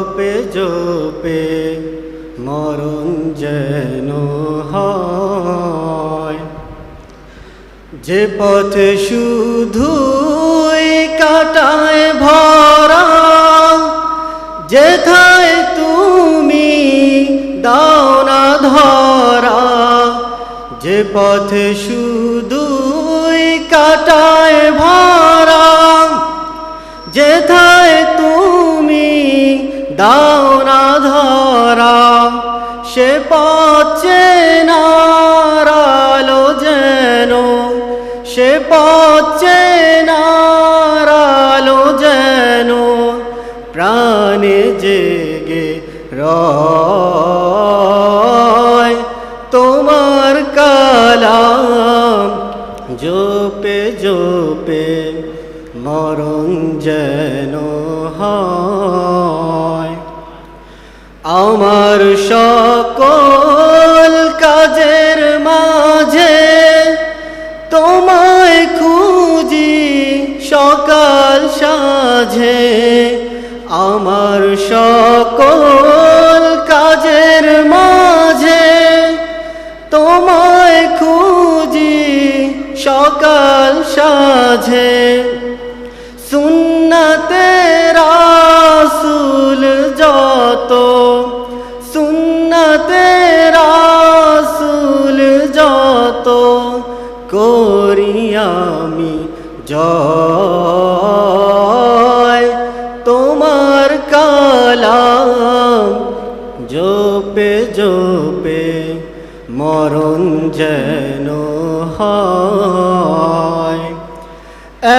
জোপে জোপে মরণ যেন হয়। যে পথে শুধু কাটায় ভরা, যেথায় তুমি দাও না ধরা, যে পথে শুধু কাটায় ভরা, যেথায় তুমি দাও না ধরা, সে পচে নারালো যেন, সে পচে নারালো যেন, প্রাণে জেগে রয়। তোমার কালাম জোপে জোপে মরণ যেন হয়। আমার সকল কাজের মাঝে তোমায় খুঁজি সকাল সাঝে। আমার সকল কাজের মাঝে তোমায় খুঁজি সকাল সাঝে। করি আমি জয়। তোমার কালাম জোপে জোপে মরণ যেন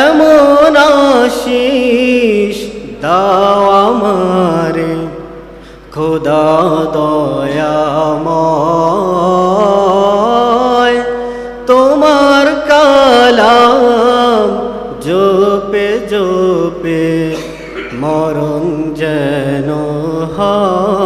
এমন আশিস দাও আমারে, খোদা দয়াময় হয়